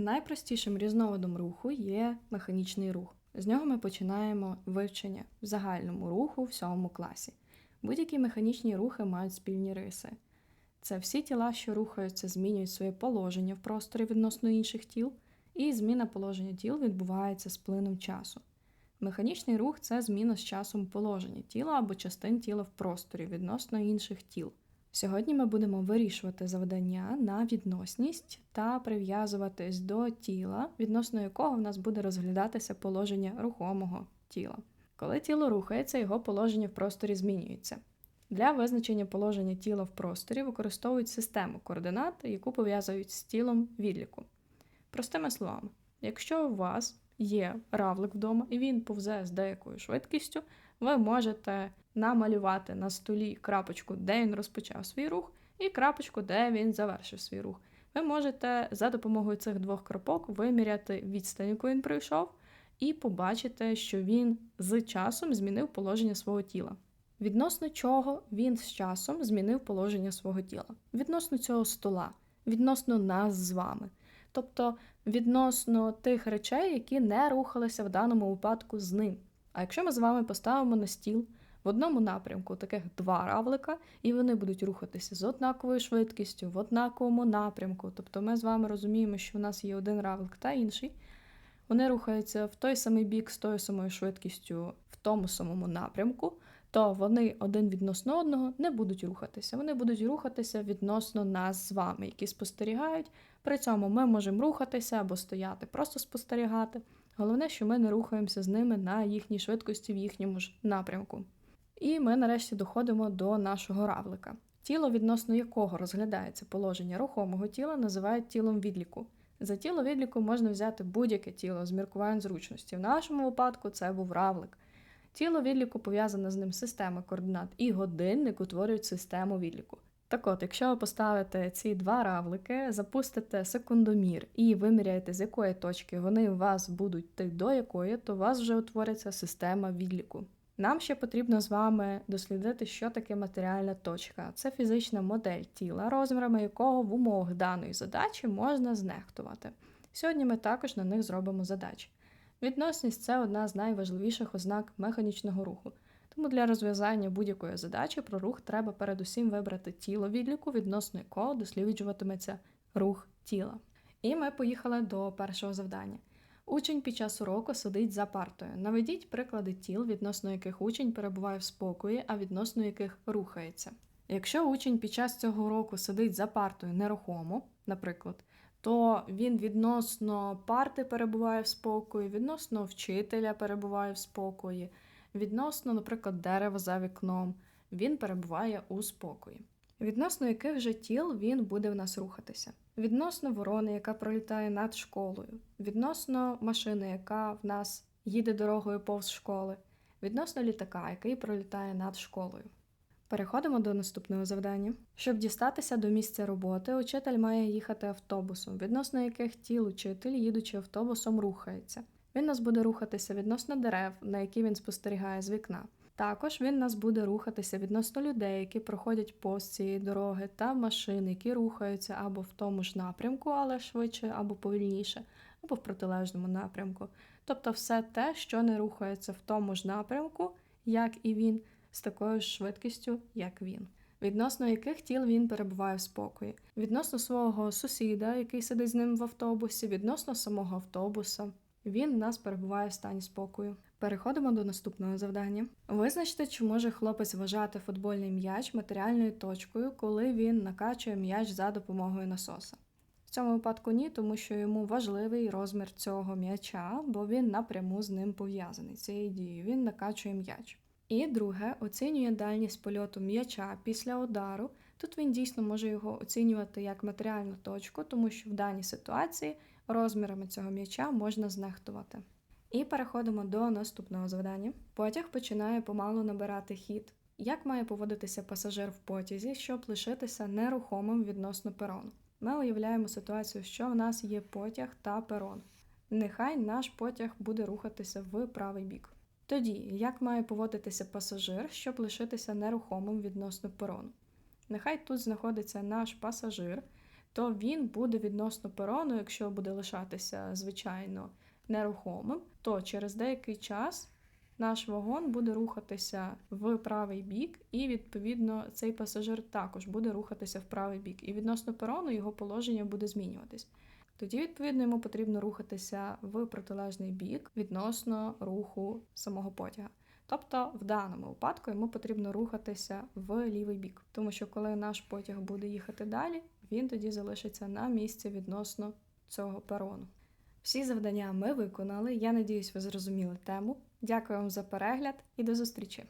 Найпростішим різновидом руху є механічний рух. З нього ми починаємо вивчення в загальному руху в сьомому класі. Будь-які механічні рухи мають спільні риси. Це всі тіла, що рухаються, змінюють своє положення в просторі відносно інших тіл, і зміна положення тіл відбувається з плином часу. Механічний рух це зміна з часом положення тіла або частин тіла в просторі відносно інших тіл. Сьогодні ми будемо вирішувати завдання на відносність та прив'язуватись до тіла, відносно якого в нас буде розглядатися положення рухомого тіла. Коли тіло рухається, його положення в просторі змінюється. Для визначення положення тіла в просторі використовують систему координат, яку пов'язують з тілом відліку. Простими словами, якщо у вас є равлик вдома і він повзе з деякою швидкістю, ви можете намалювати на столі крапочку, де він розпочав свій рух, і крапочку, де він завершив свій рух. Ви можете за допомогою цих двох крапок виміряти відстань, яку він пройшов, і побачити, що він з часом змінив положення свого тіла. Відносно чого він з часом змінив положення свого тіла, відносно цього стола, відносно нас з вами. Тобто відносно тих речей, які не рухалися в даному випадку з ним. А якщо ми з вами поставимо на стіл в одному напрямку таких два равлика, і вони будуть рухатися з однаковою швидкістю, в однаковому напрямку, тобто ми з вами розуміємо, що у нас є один равлик та інший, вони рухаються в той самий бік з тою самою швидкістю в тому самому напрямку, то вони один відносно одного не будуть рухатися. Вони будуть рухатися відносно нас з вами, які спостерігають. При цьому ми можемо рухатися або стояти, просто спостерігати. Головне, що ми не рухаємося з ними на їхній швидкості в їхньому ж напрямку. І ми нарешті доходимо до нашого равлика. Тіло, відносно якого розглядається положення рухомого тіла, називають тілом відліку. За тіло відліку можна взяти будь-яке тіло з міркувань зручності. В нашому випадку це був равлик. Тіло відліку пов'язане з ним система координат, і годинник утворюють систему відліку. Так от, якщо ви поставите ці два равлики, запустите секундомір і виміряєте, з якої точки вони у вас будуть йти до якої, то у вас вже утвориться система відліку. Нам ще потрібно з вами дослідити, що таке матеріальна точка. Це фізична модель тіла, розмірами якого в умовах даної задачі можна знехтувати. Сьогодні ми також на них зробимо задачі. Відносність це одна з найважливіших ознак механічного руху. Тому для розв'язання будь-якої задачі про рух треба передусім вибрати тіло відліку, відносно якого досліджуватиметься рух тіла. І ми поїхали до першого завдання. Учень під час уроку сидить за партою. Наведіть приклади тіл, відносно яких учень перебуває в спокої, а відносно яких рухається. Якщо учень під час цього уроку сидить за партою нерухомо, наприклад, то він відносно парти перебуває в спокої, відносно вчителя перебуває в спокої, відносно, наприклад, дерева за вікном, він перебуває у спокої. Відносно яких же тіл він буде в нас рухатися? Відносно ворони, яка пролітає над школою, відносно машини, яка в нас їде дорогою повз школи, відносно літака, який пролітає над школою. Переходимо до наступного завдання. Щоб дістатися до місця роботи, учитель має їхати автобусом, відносно яких тіл учитель, їдучи автобусом, рухається. Він нас буде рухатися відносно дерев, на які він спостерігає з вікна. Також він нас буде рухатися відносно людей, які проходять повз цієї дороги, та машин, які рухаються або в тому ж напрямку, але швидше, або повільніше, або в протилежному напрямку. Тобто все те, що не рухається в тому ж напрямку, як і він, з такою ж швидкістю, як він. Відносно яких тіл він перебуває в спокої, відносно свого сусіда, який сидить з ним в автобусі, відносно самого автобуса, він в нас перебуває в стані спокою. Переходимо до наступного завдання. Визначте, чи може хлопець вважати футбольний м'яч матеріальною точкою, коли він накачує м'яч за допомогою насоса. В цьому випадку ні, тому що йому важливий розмір цього м'яча, бо він напряму з ним пов'язаний цією дією. Він накачує м'яч. І друге, оцінює дальність польоту м'яча після удару. Тут він дійсно може його оцінювати як матеріальну точку, тому що в даній ситуації розмірами цього м'яча можна знехтувати. І переходимо до наступного завдання. Потяг починає помалу набирати хід. Як має поводитися пасажир в потязі, щоб лишитися нерухомим відносно перону? Ми уявляємо ситуацію, що в нас є потяг та перон. Нехай наш потяг буде рухатися в правий бік. Тоді, як має поводитися пасажир, щоб лишитися нерухомим відносно перону? Нехай тут знаходиться наш пасажир, то він буде відносно перону, якщо буде лишатися, звичайно, нерухомим, то через деякий час наш вагон буде рухатися в правий бік, і відповідно цей пасажир також буде рухатися в правий бік. І відносно перону його положення буде змінюватись. Тоді, відповідно, йому потрібно рухатися в протилежний бік відносно руху самого потяга. Тобто, в даному випадку йому потрібно рухатися в лівий бік, тому що коли наш потяг буде їхати далі, він тоді залишиться на місці відносно цього перону. Всі завдання ми виконали. Я надіюсь, ви зрозуміли тему. Дякую вам за перегляд і до зустрічі!